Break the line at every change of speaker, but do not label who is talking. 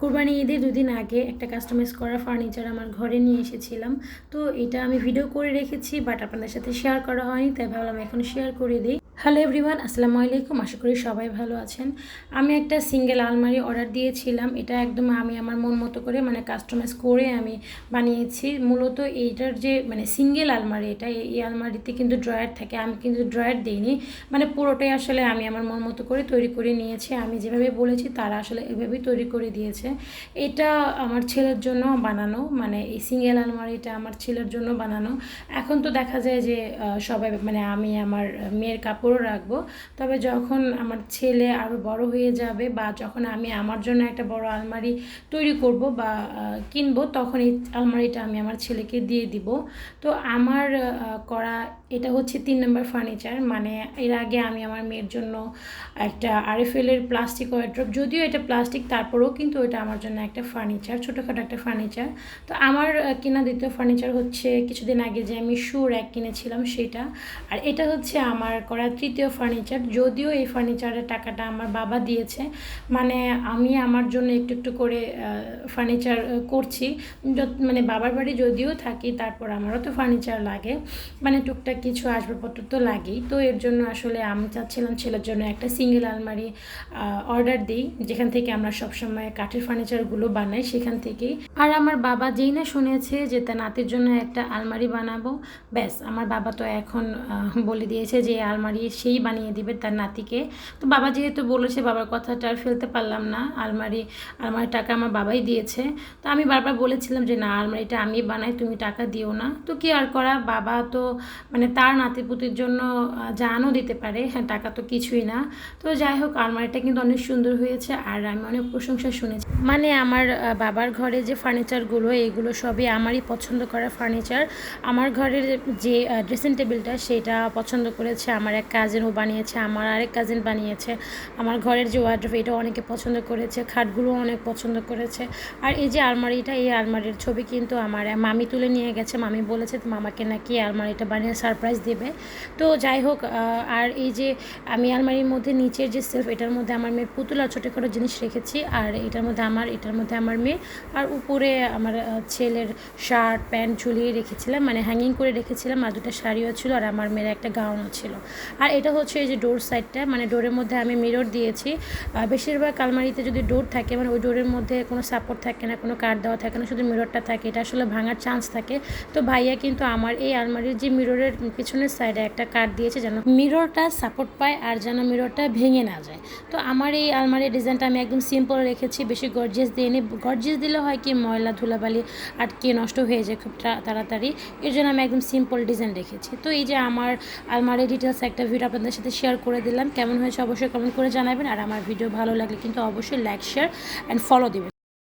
কোরবানি ঈদে দুদিন আগে একটা কাস্টমাইজ করা ফার্নিচার আমার ঘরে নিয়ে এসেছিলাম। তো এটা আমি ভিডিও করে রেখেছি বাট আপনাদের সাথে শেয়ার করা হয়নি, তাই ভাবলাম এখন শেয়ার করে দিই। হ্যালো এভরিওয়ান, আসসালামু আলাইকুম। আশা করি সবাই ভালো আছেন। আমি একটা সিঙ্গেল আলমারি অর্ডার দিয়েছিলাম। এটা একদম আমি আমার মন মতো করে মানে কাস্টমাইজ করে আমি বানিয়েছি। মূলত এইটার যে মানে সিঙ্গেল আলমারি, এটা এই আলমারিতে কিন্তু ড্রয়ার থাকে। আমি কিন্তু ড্রয়ার দিইনি। মানে পুরোটাই আসলে আমি আমার মন মতো করে তৈরি করে নিয়েছি। আমি যেভাবে বলেছি তারা আসলে এভাবেই তৈরি করে দিয়েছে। এটা আমার ছেলের জন্য বানানো। মানে এই সিঙ্গেল আলমারিটা আমার ছেলের জন্য বানানো। এখন তো দেখা যায় যে সবাই মানে আমি আমার মেয়ের কাপড়ও রাখব। তবে যখন আমার ছেলে আরও বড় হয়ে যাবে বা যখন আমি আমার জন্য একটা বড় আলমারি তৈরি করব বা কিনবো, তখন এই আলমারিটা আমি আমার ছেলেকে দিয়ে দিব। তো আমার করা এটা হচ্ছে তিন নম্বর ফার্নিচার মানে এর আগে আমি আমার মেয়ের জন্য একটা আরএফএলের প্লাস্টিক ওয়ার্ড্রপ যদিও এটা প্লাস্টিক তারপরেও কিন্তু এটা আমার জন্য একটা ফার্নিচার ছোটোখাটো একটা ফার্নিচার তো আমার কেনা দ্বিতীয় ফার্নিচার হচ্ছে কিছুদিন আগে যে আমি শু র্যাক কিনেছিলাম সেটা। আর এটা হচ্ছে আমার করা তৃতীয় ফার্নিচার যদিও এই ফার্নিচারের টাকাটা আমার বাবা দিয়েছে। মানে আমি আমার জন্য একটু একটু করে ফার্নিচার করছি। মানে বাবার বাড়ি যদিও থাকি, তারপর আমারও তো ফার্নিচার লাগে। মানে টুকটাক কিছু আসবাবপত্র তো লাগেই। তো এর জন্য আসলে আমি চাচ্ছিলাম ছেলের জন্য একটা সিঙ্গেল আলমারি অর্ডার দিই। যেখান থেকে আমরা সবসময় কাঠের ফার্নিচারগুলো বানাই, সেখান থেকেই। আর আমার বাবা যেই না শুনেছে যে তার নাতির জন্য একটা আলমারি বানাবো, ব্যাস, আমার বাবা তো এখন বলে দিয়েছে যে এই আলমারি সেই বানিয়ে দিবে তার নাতিকে। তো বাবা যেহেতু বলেছে, বাবার কথাটা আর ফেলতে পারলাম না। আলমারি, আলমারির টাকা আমার বাবাই দিয়েছে। তো আমি বারবার বলেছিলাম যে, না, আলমারিটা আমি বানাই, তুমি টাকা দিও না। তো কি আর করা? বাবা তো মানে তার নাতিপুতির জন্য জানও দিতে পারে। হ্যাঁ টাকা তো কিছুই না। তো যাই হোক, আলমারিটা কিন্তু অনেক সুন্দর হয়েছে আর আমি অনেক প্রশংসা শুনেছি। মানে আমার বাবার ঘরে যে ফার্নিচারগুলো, এগুলো সবই আমারই পছন্দ করা ফার্নিচার। আমার ঘরের যে ড্রেসিং টেবিলটা সেটা পছন্দ করেছে আমার এক কাজিন ও বানিয়েছে, আমার আরেক কাজিন বানিয়েছে। আমার ঘরের যে ওয়ার্ড্রোব এটা অনেকে পছন্দ করেছে খাটগুলো অনেক পছন্দ করেছে। আর এই যে আলমারিটা, এই আলমারির ছবি কিন্তু আমার মামি তুলে নিয়ে গেছে। মামি বলেছে মামাকে নাকি আলমারিটা বানিয়ে সারপ্রাইজ দেবে। তো যাই হোক আর এই যে আমি আলমারির মধ্যে নিচের যে সেলফ এটার মধ্যে আমার মেয়ের পুতুল আর ছোটো ছোটো জিনিস রেখেছি। আর এটার মধ্যে আমার, এটার মধ্যে আমার মেয়ে। আর উপরে আমার ছেলের শার্ট প্যান্ট ঝুলিয়ে রেখেছিলাম মানে হ্যাঙ্গিং করে রেখেছিলাম। আর দুটো শাড়িও ছিল, আর আমার মেয়ের একটা গাউনও ছিল। আর এটা হচ্ছে এই যে ডোর সাইডটা মানে ডোরের মধ্যে আমি মিরর দিয়েছি। বেশিরভাগ আলমারিতে যদি ডোর থাকে মানে ওই ডোরের মধ্যে কোনো সাপোর্ট থাকে না, কোনো কাঠ দেওয়া থাকে না, শুধু মিররটা থাকে, এটা আসলে ভাঙার চান্স থাকে। তো ভাইয়া কিন্তু আমার এই আলমারির যে মিররের পিছনের সাইডে একটা কাঠ দিয়েছে যেন মিররটা সাপোর্ট পায় আর যেন মিররটা ভেঙে না যায়। তো আমার এই আলমারির ডিজাইনটা আমি একদম সিম্পল রেখেছি, বেশি গর্জিয়াস দিয়ে নি গর্জিয়াস দিলে হয় কি, ময়লা, ধুলাবালি আটকে নষ্ট হয়ে যায় খুব তাড়াতাড়ি। এর জন্য আমি একদম সিম্পল ডিজাইন রেখেছি। তো এই যে আমার আলমারির ডিটেলস একটা ভিডিও আপনাদের সাথে শেয়ার করে দিলাম। কেমন হয়েছে অবশ্যই কমেন্ট করে জানাবেন। আর আমার ভিডিও ভালো লাগলে কিন্তু অবশ্যই লাইক শেয়ার অ্যান্ড ফলো দিবেন।